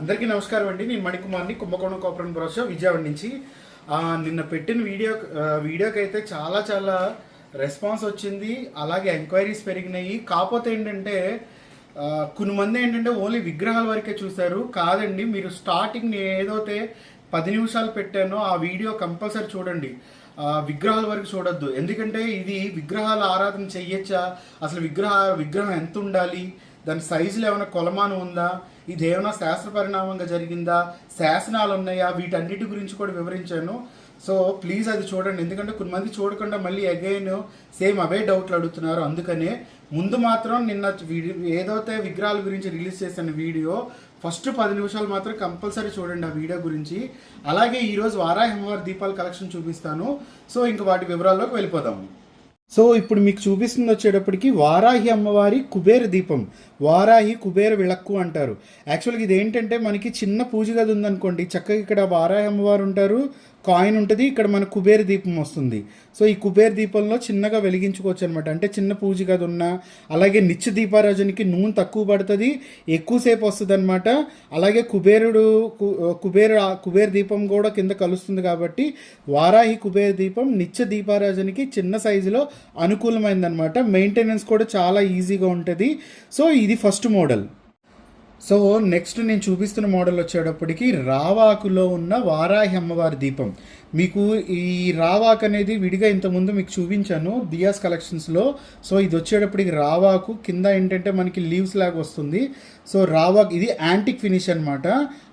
అందరికీ నమస్కారం అండి. నేను మణికుమార్ని కుంభకోణం కోపరం భరోసా విజయవాడ నుంచి. నిన్న పెట్టిన వీడియో వీడియోకి అయితే చాలా చాలా రెస్పాన్స్ వచ్చింది. అలాగే ఎంక్వైరీస్ పెరిగినాయి. కాకపోతే ఏంటంటే కొన్ని మంది ఏంటంటే ఓన్లీ విగ్రహాల వరకే చూశారు. కాదండి మీరు స్టార్టింగ్ నేను ఏదైతే పది నిమిషాలు పెట్టానో ఆ వీడియో కంపల్సరీ చూడండి. విగ్రహాల వరకు చూడొద్దు. ఎందుకంటే ఇది విగ్రహాల ఆరాధన చెయ్యొచ్చా? అసలు విగ్రహ విగ్రహం ఎంత ఉండాలి? దాని సైజులో ఏమైనా కొలమానం ఉందా? ఇది ఏమైనా శాస్త్ర పరిణామంగా జరిగిందా? శాసనాలు ఉన్నాయా? వీటన్నిటి గురించి కూడా వివరించాను. సో ప్లీజ్ అది చూడండి. ఎందుకంటే కొంతమంది చూడకుండా మళ్ళీ అగైన్ సేమ్ అవే డౌట్లు అడుగుతున్నారు. అందుకనే ముందు మాత్రం నిన్న వీడియో ఏదైతే విగ్రహాల గురించి రిలీజ్ చేసిన వీడియో ఫస్ట్ పది నిమిషాలు మాత్రం కంపల్సరీ చూడండి ఆ వీడియో గురించి. అలాగే ఈరోజు వారాహిమవారి దీపాల కలెక్షన్ చూపిస్తాను. సో ఇంక వాటి వివరాల్లోకి వెళ్ళిపోదాము సో ఇప్పుడు మీకు చూపిస్తుంది వచ్చేటప్పటికి వారాహి అమ్మవారి కుబేర దీపం. వారాహి కుబేర విళక్కు అంటారు. యాక్చువల్గా ఇది ఏంటంటే మనకి చిన్న పూజ గది ఉందనుకోండి. చక్కగా ఇక్కడ వారాహి అమ్మవారు ఉంటారు. కాయిన్ ఉంటుంది ఇక్కడ మన కుబేర దీపం వస్తుంది. సో ఈ కుబేర దీపంలో చిన్నగా వెలిగించుకోవచ్చు అనమాట అంటే చిన్న పూజ గది ఉన్నా అలాగే నిత్య దీపారాజునికి నూనె తక్కువ పడుతుంది ఎక్కువసేపు వస్తుంది అనమాట అలాగే కుబేరుడు కుబేరు కుబేర కుబేర దీపం కూడా కింద కలుస్తుంది కాబట్టి వారాహి కుబేర దీపం నిత్య దీపారాజునికి చిన్న సైజులో అనుకూలమైందనమాట మెయింటెనెన్స్ కూడా చాలా ఈజీగా ఉంటుంది. సో ఇది ఫస్ట్ మోడల్. సో నెక్స్ట్ నేను చూపిస్తున్న మోడల్ వచ్చేటప్పటికి రావాకులో ఉన్న వారాహి అమ్మవారి దీపం. మీకు ఈ రావాక్ అనేది విడిగా ఇంతకుముందు మీకు చూపించాను దియాస్ కలెక్షన్స్లో సో ఇది వచ్చేటప్పటికి రావాకు కింద ఏంటంటే మనకి లీవ్స్ లాగా వస్తుంది. సో రావాక్ ఇది యాంటిక్ ఫినిష్ అన్నమాట.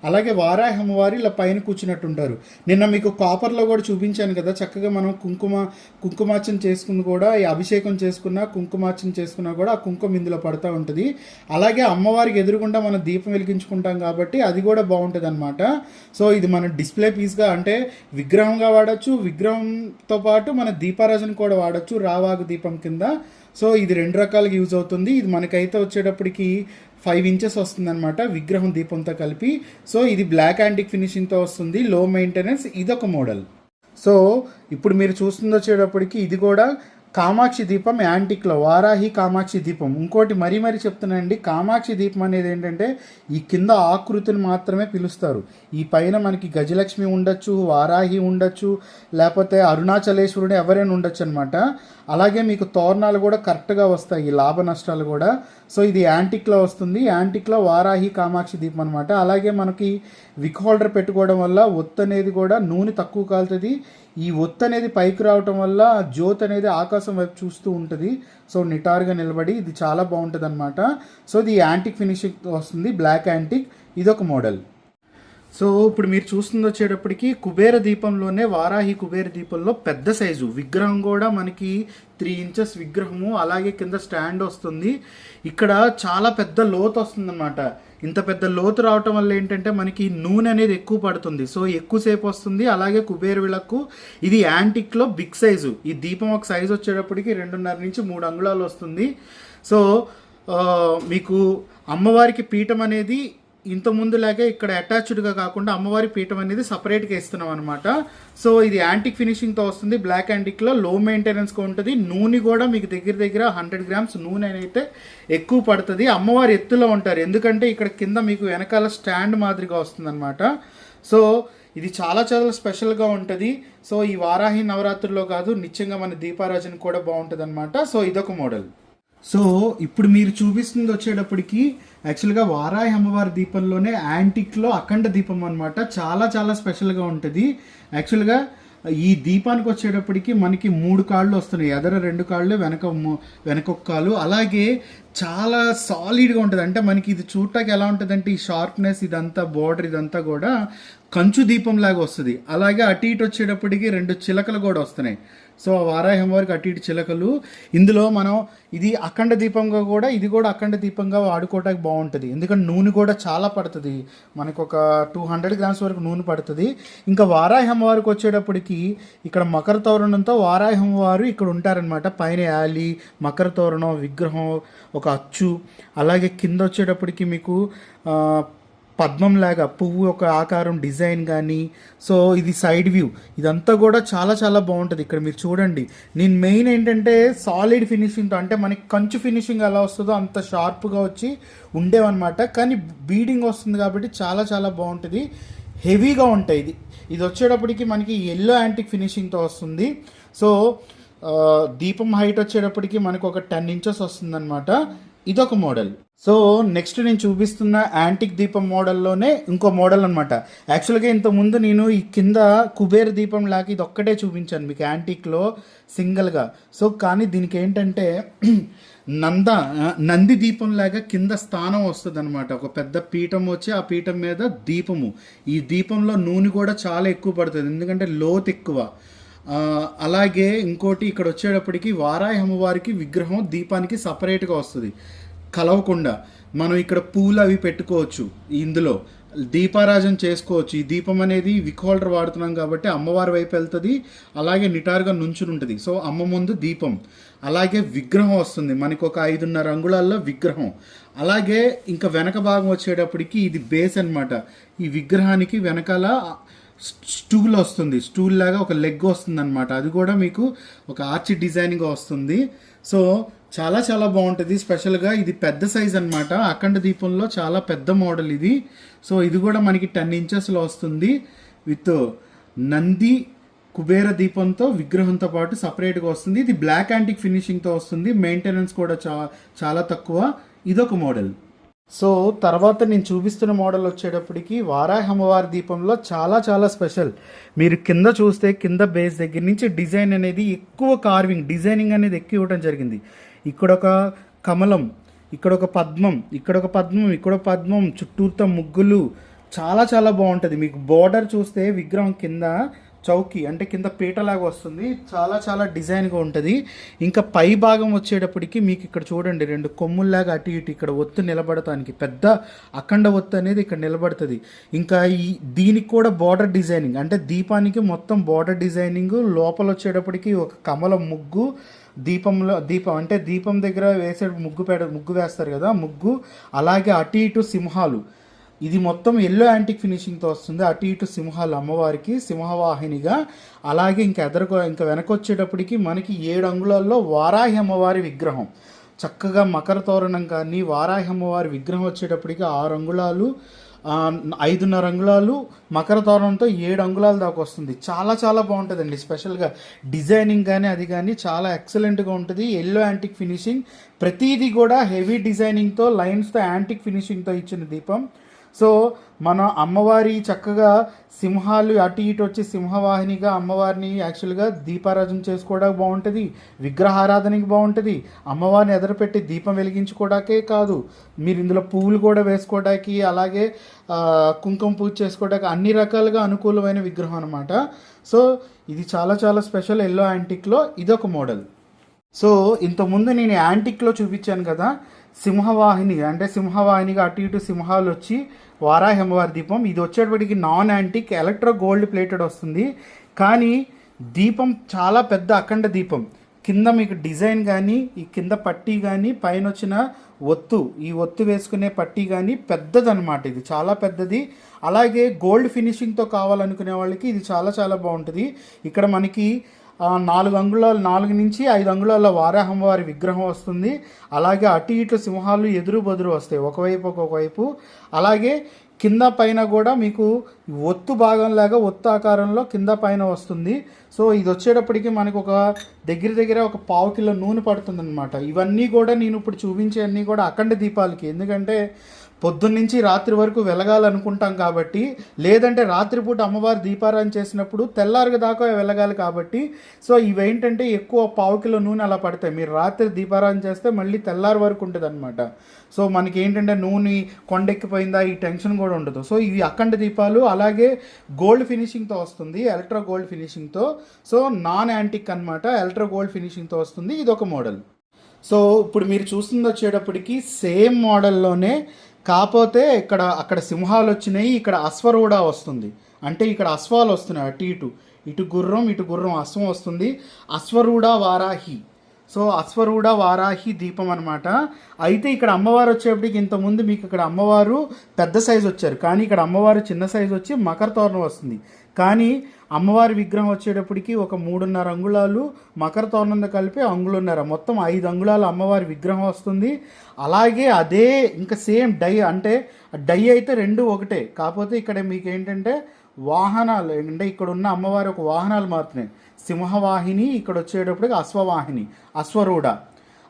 అలాగే వారాహి అమ్మవారి ఇలా పైన కూర్చున్నట్టు ఉంటారు నిన్న మీకు కాపర్లో కూడా చూపించాను కదా చక్కగా మనం కుంకుమ కుంకుమార్చన చేసుకుని కూడా ఈ అభిషేకం చేసుకున్నా కుంకుమార్చన చేసుకున్నా కూడా ఆ కుంకుమ ఇందులో పడతా ఉంటుంది. అలాగే అమ్మవారికి ఎదురుగుండా మనం దీపం వెలిగించుకుంటాం కాబట్టి అది కూడా బాగుంటుంది అనమాట సో ఇది మన డిస్ప్లే పీస్గా అంటే విగ్రహం విగ్రహంగా వాడచ్చు. విగ్రహంతో పాటు మన దీపారాజన కూడా వాడచ్చు. రావాగు దీపం కింద. సో ఇది రెండు రకాలుగా యూజ్ అవుతుంది. ఇది మనకైతే వచ్చేటప్పటికి ఫైవ్ ఇంచెస్ వస్తుందన్నమాట విగ్రహం దీపంతో కలిపి. సో ఇది బ్లాక్ యాంటిక్ ఫినిషింగ్తో వస్తుంది. లో మెయింటెనెన్స్ ఇదొక మోడల్. సో ఇప్పుడు మీరు చూస్తుంది వచ్చేటప్పటికి ఇది కూడా కామాక్షి దీపం యాంటిక్లో వారాహి కామాక్షి దీపం. ఇంకోటి మరీ మరీ చెప్తున్నానండి కామాక్షి దీపం అనేది ఏంటంటే ఈ కింద ఆకృతిని మాత్రమే పిలుస్తారు. ఈ పైన మనకి గజలక్ష్మి ఉండొచ్చు వారాహి ఉండొచ్చు లేకపోతే అరుణాచలేశ్వరుడు ఎవరైనా ఉండొచ్చు అనమాట అలాగే మీకు తోరణాలు కూడా కరెక్ట్గా వస్తాయి లాభ నష్టాలు కూడా. సో ఇది యాంటిక్లో వస్తుంది. యాంటిక్లో వారాహి కామాక్షి దీపం అనమాట అలాగే మనకి విక్ హోల్డర్ పెట్టుకోవడం వల్ల ఒత్తు అనేది కూడా నూనె తక్కువ కాలుతుంది. ఈ ఒత్తు అనేది పైకి రావటం వల్ల జ్యోత్ అనేది ఆకాశం వైపు చూస్తూ ఉంటుంది. సో నిటారుగా నిలబడి ఇది చాలా బాగుంటుంది అనమాట సో ఇది యాంటిక్ ఫినిషింగ్ వస్తుంది బ్లాక్ యాంటిక్. ఇదొక మోడల్. సో ఇప్పుడు మీరు చూస్తుంది వచ్చేటప్పటికి కుబేర దీపంలోనే వారాహి కుబేర దీపంలో పెద్ద సైజు. విగ్రహం కూడా మనకి త్రీ ఇంచెస్ విగ్రహము అలాగే కింద స్టాండ్ వస్తుంది. ఇక్కడ చాలా పెద్ద లోతు వస్తుందన్నమాట. ఇంత పెద్ద లోతు రావటం వల్ల ఏంటంటే మనకి నూనె అనేది ఎక్కువ పడుతుంది. సో ఎక్కువసేపు వస్తుంది. అలాగే కుబేర విளక్కు ఇది యాంటిక్లో బిగ్ సైజు. ఈ దీపం ఒక సైజు వచ్చేటప్పటికి రెండున్నర నుంచి మూడు అంగుళాలు వస్తుంది. సో మీకు అమ్మవారికి పీఠం అనేది ఇంత ముందులాగే ఇక్కడ అటాచ్డ్గా కాకుండా అమ్మవారి పీఠం అనేది సపరేట్గా ఇస్తున్నాం అనమాట సో ఇది యాంటిక్ ఫినిషింగ్తో వస్తుంది. బ్లాక్ యాంటిక్లో లో మెయింటెనెన్స్గా ఉంటుంది. నూనె కూడా మీకు దగ్గర దగ్గర హండ్రెడ్ గ్రామ్స్ నూనె అయితే ఎక్కువ పడుతుంది. అమ్మవారి ఎత్తులో ఉంటారు. ఎందుకంటే ఇక్కడ కింద మీకు వెనకాల స్టాండ్ మాదిరిగా వస్తుంది సో ఇది చాలా చాలా స్పెషల్గా ఉంటుంది. సో ఈ వారాహి నవరాత్రుల్లో కాదు నిత్యంగా మన దీపారాజన కూడా బాగుంటుంది అనమాట సో ఇదొక మోడల్ సో ఇప్పుడు మీరు చూపిస్తుంది వచ్చేటప్పటికి యాక్చువల్గా వారాయి అమ్మవారి దీపంలోనే యాంటిక్లో అఖండ దీపం అనమాట చాలా చాలా స్పెషల్గా ఉంటుంది. యాక్చువల్గా ఈ దీపానికి వచ్చేటప్పటికి మనకి మూడు కాళ్ళు వస్తున్నాయి. ఎదర రెండు కాళ్ళు వెనక ము- వెనక కాలు. అలాగే చాలా సాలిడ్గా ఉంటుంది. అంటే మనకి ఇది చూడటానికి ఎలా ఉంటుందంటే ఈ షార్ప్నెస్ ఇదంతా బోర్డర్ ఇదంతా కూడా కంచు దీపం లాగా వస్తుంది. అలాగే అటు ఇటు వచ్చేటప్పటికి రెండు చిలకలు కూడా వస్తున్నాయి. సో ఆ వారాహి అటు ఇటు చిలకలు. ఇందులో మనం ఇది అఖండ దీపంగా కూడా ఇది కూడా అఖండ దీపంగా వాడుకోవడానికి బాగుంటుంది. ఎందుకంటే నూనె కూడా చాలా పడుతుంది. మనకు ఒక టూ హండ్రెడ్ గ్రామ్స్ వరకు నూనె పడుతుంది. ఇంకా వారాహం వారికి వచ్చేటప్పటికి ఇక్కడ మకర తోరణంతో వారాహం వారు ఇక్కడ ఉంటారనమాట పైన యాలి మకర తోరణం విగ్రహం ఒక ఒక అచ్చు. అలాగే కింద వచ్చేటప్పటికి మీకు పద్మం లాగా పువ్వు ఒక ఆకారం డిజైన్ కానీ సో ఇది సైడ్ వ్యూ. ఇదంతా కూడా చాలా చాలా బాగుంటుంది. ఇక్కడ మీరు చూడండి. నేను మెయిన్ ఏంటంటే సాలిడ్ ఫినిషింగ్తో అంటే మనకి కంచు ఫినిషింగ్ ఎలా వస్తుందో అంత షార్ప్గా వచ్చి ఉండేవన్నమాట. కానీ బీడింగ్ వస్తుంది కాబట్టి చాలా చాలా బాగుంటుంది. హెవీగా ఉంటాయి ఇది. ఇది వచ్చేటప్పటికి మనకి ఎల్లో యాంటిక్ ఫినిషింగ్తో వస్తుంది. సో దీపం హైట్ వచ్చేటప్పటికి మనకు ఒక టెన్ ఇంచెస్ వస్తుందన్నమాట. ఇదొక మోడల్. సో నెక్స్ట్ నేను చూపిస్తున్న యాంటిక్ దీపం మోడల్లోనే ఇంకో మోడల్ అనమాట యాక్చువల్గా ఇంతకుముందు నేను ఈ కింద కుబేర్ దీపం లాగా ఇది ఒక్కటే చూపించాను మీకు యాంటిక్లో సింగిల్గా. సో కానీ దీనికి ఏంటంటే నంద నంది దీపం లాగా కింద స్థానం వస్తుంది అనమాట ఒక పెద్ద పీఠం వచ్చి ఆ పీఠం మీద దీపము. ఈ దీపంలో నూనె కూడా చాలా ఎక్కువ పడుతుంది. ఎందుకంటే లోతు ఎక్కువ. అలాగే ఇంకోటి ఇక్కడ వచ్చేటప్పటికి వారాయి అమ్మవారికి విగ్రహం దీపానికి సపరేట్గా వస్తుంది. కలవకుండా మనం ఇక్కడ పూలు అవి పెట్టుకోవచ్చు ఇందులో. దీపారాజన చేసుకోవచ్చు. ఈ దీపం అనేది విక్ హోల్డర్ వాడుతున్నాం కాబట్టి అమ్మవారి వైపు వెళ్తుంది అలాగే నిటారుగా నుంచుని ఉంటుంది. సో అమ్మ ముందు దీపం అలాగే విగ్రహం వస్తుంది. మనకి ఒక ఐదున్నర అంగుళాల్లో విగ్రహం. అలాగే ఇంకా వెనక భాగం వచ్చేటప్పటికి ఇది బేస్ అన్నమాట. ఈ విగ్రహానికి వెనకాల స్టూల్ వస్తుంది. స్టూల్ లాగా ఒక లెగ్ వస్తుంది అనమాట అది కూడా మీకు ఒక ఆర్చ్ డిజైనింగ్ వస్తుంది. సో చాలా చాలా బాగుంటుంది. స్పెషల్గా ఇది పెద్ద సైజ్ అనమాట అఖండ దీపంలో చాలా పెద్ద మోడల్ ఇది. సో ఇది కూడా మనకి టెన్ ఇంచెస్లో వస్తుంది. విత్ నంది కుబేర దీపంతో విగ్రహంతో పాటు సపరేట్గా వస్తుంది. ఇది బ్లాక్ యాంటిక్ ఫినిషింగ్తో వస్తుంది. మెయింటెనెన్స్ కూడా చా చాలా తక్కువ. ఇదొక మోడల్. సో తర్వాత నేను చూపిస్తున్న మోడల్ వచ్చేటప్పటికి వారాహి అమ్మవారి దీపంలో చాలా చాలా స్పెషల్. మీరు కింద చూస్తే కింద బేస్ దగ్గర నుంచి డిజైన్ అనేది ఎక్కువ కార్వింగ్ డిజైనింగ్ అనేది ఎక్కువ ఇవ్వడం జరిగింది. ఇక్కడ ఒక కమలం ఇక్కడ ఒక పద్మం ఇక్కడ ఒక పద్మం ఇక్కడ ఒక పద్మం చుట్టూరుతో ముగ్గులు చాలా చాలా బాగుంటుంది. మీకు బోర్డర్ చూస్తే విగ్రహం కింద చౌకి అంటే కింద పీటలాగా వస్తుంది. చాలా చాలా డిజైన్గా ఉంటుంది. ఇంకా పై భాగం వచ్చేటప్పటికి మీకు ఇక్కడ చూడండి రెండు కొమ్ముల్లాగా అటు ఇటు ఇక్కడ ఒత్తు నిలబడటానికి పెద్ద అఖండ ఒత్తు అనేది ఇక్కడ నిలబడుతుంది. ఇంకా ఈ దీనికి కూడా బార్డర్ డిజైనింగ్ అంటే దీపానికి మొత్తం బార్డర్ డిజైనింగ్ లోపల వచ్చేటప్పటికి ఒక కమలం ముగ్గు దీపంలో దీపం అంటే దీపం దగ్గర వేసే ముగ్గు పెడ ముగ్గు వేస్తారు కదా ముగ్గు. అలాగే అటు ఇటు సింహాలు. ఇది మొత్తం ఎల్లో యాంటిక్ ఫినిషింగ్తో వస్తుంది. అటు ఇటు సింహాలు అమ్మవారికి సింహవాహినిగా అలాగే ఇంకా ఎదరకో ఇంకా వెనకొచ్చేటప్పటికి మనకి ఏడు అంగుళాల్లో వారాహి అమ్మవారి విగ్రహం. చక్కగా మకర తోరణం కానీ వారాహి అమ్మవారి విగ్రహం వచ్చేటప్పటికి ఆరు అంగుళాలు ఐదున్నర అంగుళాలు మకర తోరణంతో ఏడు అంగుళాల దాకా వస్తుంది. చాలా చాలా బాగుంటుందండి. స్పెషల్గా డిజైనింగ్ కానీ అది కానీ చాలా ఎక్సలెంట్గా ఉంటుంది. ఎల్లో యాంటిక్ ఫినిషింగ్ ప్రతిదీ కూడా హెవీ డిజైనింగ్తో లైన్స్తో యాంటిక్ ఫినిషింగ్తో ఇచ్చిన దీపం. సో మన అమ్మవారి చక్కగా సింహాలు అటు ఇటు వచ్చి సింహవాహినిగా అమ్మవారిని యాక్చువల్గా దీపారాధన చేసుకోవడానికి బాగుంటుంది విగ్రహారాధనకి బాగుంటుంది అమ్మవారిని ఎదరపెట్టి దీపం వెలిగించుకోవడానికే కాదు మీరు ఇందులో పువ్వులు కూడా వేసుకోవడానికి అలాగే కుంకుమ పూజ చేసుకోవడానికి అన్ని రకాలుగా అనుకూలమైన విగ్రహం అనమాట సో ఇది చాలా చాలా స్పెషల్ ఎల్లో యాంటిక్లో ఇదొక మోడల్. సో ఇంతకుముందు నేను యాంటిక్లో చూపించాను కదా సింహవాహిని అంటే సింహవాహినిగా అటు ఇటు సింహాలు వచ్చి వారాహి అమ్మవారి దీపం. ఇది వచ్చేటప్పటికి non antique electro gold plated వస్తుంది. కానీ దీపం చాలా పెద్ద అఖండ దీపం. కింద మీకు డిజైన్ కానీ ఈ కింద పట్టీ కానీ పైన వచ్చిన ఒత్తు ఈ ఒత్తు వేసుకునే పట్టీ కానీ పెద్దదనమాట ఇది. చాలా పెద్దది. అలాగే గోల్డ్ ఫినిషింగ్తో కావాలనుకునే వాళ్ళకి ఇది చాలా చాలా బాగుంటుంది. ఇక్కడ మనకి నాలుగు అంగుళాలు నాలుగు నుంచి ఐదు అంగుళాల వారాహమ్మవారి విగ్రహం వస్తుంది. అలాగే అటు ఇటు సింహాలు ఎదురు బదురు వస్తాయి ఒకవైపు ఒకవైపు. అలాగే కింద పైన కూడా మీకు ఒత్తు భాగంలాగా ఒత్తు ఆకారంలో కింద పైన వస్తుంది. సో ఇది వచ్చేటప్పటికి మనకు ఒక దగ్గర దగ్గర ఒక పావు కిలో నూనె పడుతుంది ఇవన్నీ కూడా నేను ఇప్పుడు చూపించే అన్నీ కూడా అఖండ దీపాలకి. ఎందుకంటే పొద్దున్నుంచి రాత్రి వరకు వెలగాలనుకుంటాం కాబట్టి లేదంటే రాత్రిపూట అమ్మవారి దీపారాధన చేసినప్పుడు తెల్లారి దాకా వెలగాలి కాబట్టి సో ఇవేంటంటే ఎక్కువ పావు కిలో నూనె అలా పడతాయి. మీరు రాత్రి దీపారాధన చేస్తే మళ్ళీ తెల్లారి వరకు ఉంటుంది అనమాట సో మనకి ఏంటంటే నూనె కొండెక్కిపోయిందా ఈ టెన్షన్ కూడా ఉండదు. సో ఇవి అఖండ దీపాలు అలాగే గోల్డ్ ఫినిషింగ్తో వస్తుంది ఎలక్ట్రో గోల్డ్ ఫినిషింగ్తో. సో నాన్ యాంటిక్ అనమాట ఎలక్ట్రో గోల్డ్ ఫినిషింగ్తో వస్తుంది ఇది ఒక మోడల్. సో ఇప్పుడు మీరు చూస్తుంది వచ్చేటప్పటికి సేమ్ మోడల్లోనే కాకపోతే ఇక్కడ అక్కడ సింహాలు వచ్చినాయి ఇక్కడ అశ్వరూఢ వస్తుంది. అంటే ఇక్కడ అశ్వాలు వస్తున్నాయి అటు ఇటు. ఇటు గుర్రం ఇటు గుర్రం అశ్వం వస్తుంది. అశ్వరూఢ వారాహి. సో అశ్వరూఢ వారాహి దీపం అనమాట అయితే ఇక్కడ అమ్మవారు వచ్చేప్పటికి ఇంతకుముందు మీకు ఇక్కడ అమ్మవారు పెద్ద సైజు వచ్చారు. కానీ ఇక్కడ అమ్మవారు చిన్న సైజు వచ్చి మకర తోరణం వస్తుంది. కానీ అమ్మవారి విగ్రహం వచ్చేటప్పటికి ఒక మూడున్నర అంగుళాలు మకర తోరణంతో కలిపి అంగుళన్నర. మొత్తం ఐదు అంగుళాలు అమ్మవారి విగ్రహం వస్తుంది. అలాగే అదే ఇంకా సేమ్ డై అంటే డై అయితే రెండు ఒకటే. కాకపోతే ఇక్కడ మీకు ఏంటంటే వాహనాలు అంటే ఇక్కడ ఉన్న అమ్మవారి ఒక వాహనాలు మారుతున్నాయి. సింహవాహిని ఇక్కడ వచ్చేటప్పటికి అశ్వవాహిని అశ్వరూఢ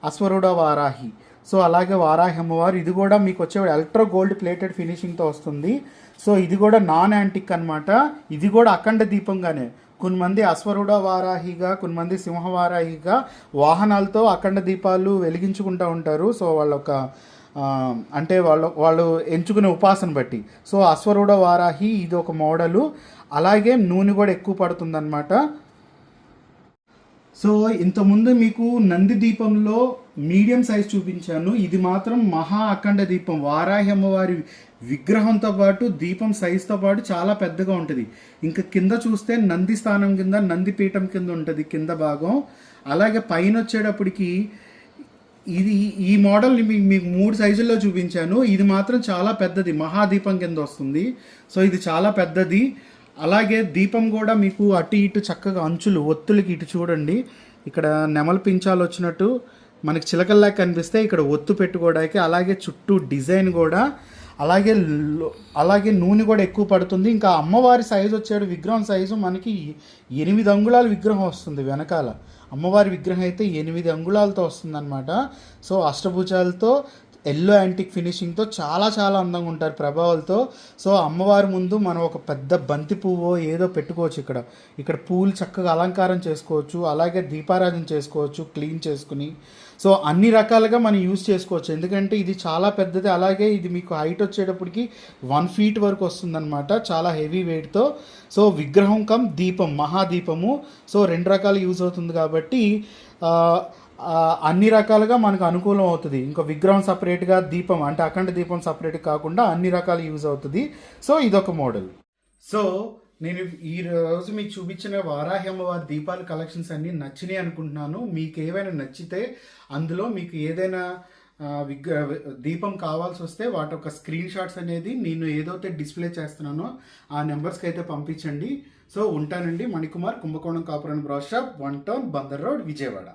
అశ్వరూఢ వారాహి. సో అలాగే వారాహి అమ్మవారు ఇది కూడా మీకు వచ్చే అల్ట్రా గోల్డ్ ప్లేటెడ్ ఫినిషింగ్తో వస్తుంది. సో ఇది కూడా నాన్ యాంటిక్ అనమాట ఇది కూడా అఖండ దీపంగానే. కొంతమంది అశ్వరుడ వారాహిగా కొంతమంది సింహవారాహిగా వాహనాలతో అఖండ దీపాలు వెలిగించుకుంటూ ఉంటారు. సో వాళ్ళ ఒక అంటే వాళ్ళు వాళ్ళు ఎంచుకునే ఉపాసన బట్టి. సో అశ్వరుడ వారాహి ఇది ఒక మోడలు. అలాగే నూనె కూడా ఎక్కువ పడుతుందన్నమాట. సో ఇంతకుముందు మీకు నంది దీపంలో మీడియం సైజ్ చూపించాను. ఇది మాత్రం మహా అఖండ దీపం. వారాహి అమ్మవారి విగ్రహంతో పాటు దీపం సైజుతో పాటు చాలా పెద్దగా ఉంటుంది. ఇంకా కింద చూస్తే నంది స్థానం కింద నంది పీఠం కింద ఉంటుంది కింద భాగం. అలాగే పైన వచ్చేటప్పటికి ఇది ఈ మోడల్ మీకు మీకు మూడు సైజుల్లో చూపించాను. ఇది మాత్రం చాలా పెద్దది. మహాదీపం కింద వస్తుంది. సో ఇది చాలా పెద్దది. అలాగే దీపం కూడా మీకు అటు ఇటు చక్కగా అంచులు ఒత్తులకి ఇటు చూడండి. ఇక్కడ నెమలు పించాలు వచ్చినట్టు మనకి చిలకల్లా కనిపిస్తే ఇక్కడ ఒత్తు పెట్టుకోవడానికి అలాగే చుట్టూ డిజైన్ కూడా అలాగే అలాగే నూనె కూడా ఎక్కువ పడుతుంది. ఇంకా అమ్మవారి సైజు వచ్చాడు విగ్రహం సైజు మనకి ఎనిమిది అంగుళాల విగ్రహం వస్తుంది వెనకాల. అమ్మవారి విగ్రహం అయితే ఎనిమిది అంగుళాలతో వస్తుందన్నమాట. సో అష్టభుజాలతో ఎల్లో యాంటిక్ ఫినిషింగ్తో చాలా చాలా అందంగా ఉంటారు ప్రభావాలతో. సో అమ్మవారి ముందు మనం ఒక పెద్ద బంతి పువ్వు ఏదో పెట్టుకోవచ్చు ఇక్కడ. ఇక్కడ పూలు చక్కగా అలంకారం చేసుకోవచ్చు అలాగే దీపారాధన చేసుకోవచ్చు క్లీన్ చేసుకుని. సో అన్ని రకాలుగా మనం యూస్ చేసుకోవచ్చు. ఎందుకంటే ఇది చాలా పెద్దది అలాగే ఇది మీకు హైట్ వచ్చేటప్పటికి వన్ ఫీట్ వరకు వస్తుందన్నమాట చాలా హెవీ వెయిట్తో. సో విగ్రహం కమ్ దీపం మహాదీపము. సో రెండు రకాలు యూజ్ అవుతుంది కాబట్టి అన్ని రకాలుగా మనకు అనుకూలం అవుతుంది. ఇంకా విగ్రహం సపరేట్గా దీపం అంటే అఖండ దీపం సపరేట్ కాకుండా అన్ని రకాలు యూజ్ అవుతుంది. సో ఇదొక మోడల్. సో నేను ఈ రోజు మీకు చూపించిన వారాహి అమ్మవారి దీపాల కలెక్షన్స్ అన్నీ నచ్చినాయి అనుకుంటున్నాను. మీకు ఏవైనా నచ్చితే అందులో మీకు ఏదైనా విగ్ర దీపం కావాల్సి వస్తే వాటి యొక్క స్క్రీన్ షాట్స్ అనేది నేను ఏదైతే డిస్ప్లే చేస్తున్నానో ఆ నెంబర్స్కి అయితే పంపించండి. సో ఉంటానండి. Manikumar Kumbakonam Kapuram brass shop one town Bandar road Vijayawada.